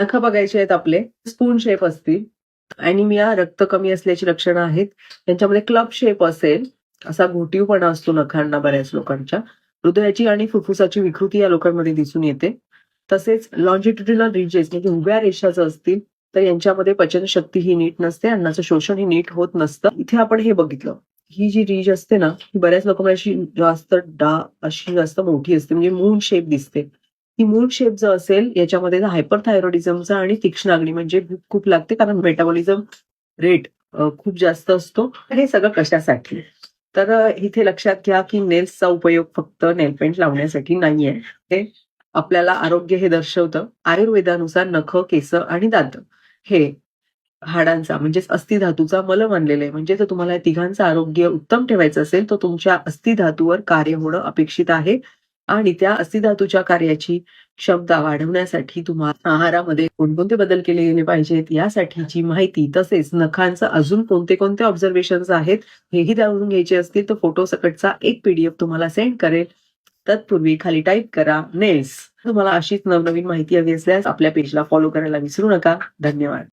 नख बघायचे आहेत आपले स्पून शेप असतील. अॅनिमिया रक्त कमी असल्याची लक्षणं आहेत. त्यांच्यामध्ये क्लब शेप असेल असा घोटीवपणा असतो नखांना बऱ्याच लोकांच्या. हृदयाची आणि फुफ्फुसाची विकृती या लोकांमध्ये दिसून येते. तसेच लॉन्जिट्युडिनल रिजेस म्हणजे उभ्या रेषाचं असतील तर यांच्यामध्ये पचनशक्ती ही नीट नसते अन्नाचं शोषण ही नीट होत नसतं. इथे आपण हे बघितलं. ही जी रीज असते ना ही बऱ्याच लोकांची अशी जास्त डा अशी जास्त मोठी असते म्हणजे मून शेप दिसते. ही मूळ शेप जो असेल याच्यामध्ये हायपरथायरॉइडिझमचा आणि तीक्ष्ण अग्नी म्हणजे भूक खूप लागते कारण मेटाबॉलिझम रेट खूप जास्त असतो. हे सगळं कशासाठी? तर इथे लक्षात घ्या की नेल्सचा उपयोग फक्त नेलपेंट लावण्यासाठी नाहीये. ते आपल्याला आरोग्य हे दर्शवतं. आयुर्वेदानुसार नख केस आणि दात हे हाडांचा म्हणजेच अस्थिधातूचा मल मानलेला आहे म्हणजे जर तुम्हाला तिघांचं आरोग्य उत्तम ठेवायचं असेल तर तुमच्या अस्थिधातूवर कार्य होणं अपेक्षित आहे. आणि त्या अस्थिधातूच्या कार्याची क्षमता वाढवण्यासाठी तुम्हाला आहारामध्ये कोणकोणते बदल केले गेले पाहिजेत? यासाठीची माहिती तसेच नखांचं अजून कोणते कोणते ऑब्झर्वेशन आहेत हेही जाणून घ्यायचे असतील तर फोटो सकटचा एक पीडीएफ तुम्हाला सेंड करेल. तत्पूर्वी खाली टाईप करा नेल्स तुम्हाला अशीच नवनवीन माहिती हवी असल्यास आपल्या पेजला फॉलो करायला विसरू नका. धन्यवाद.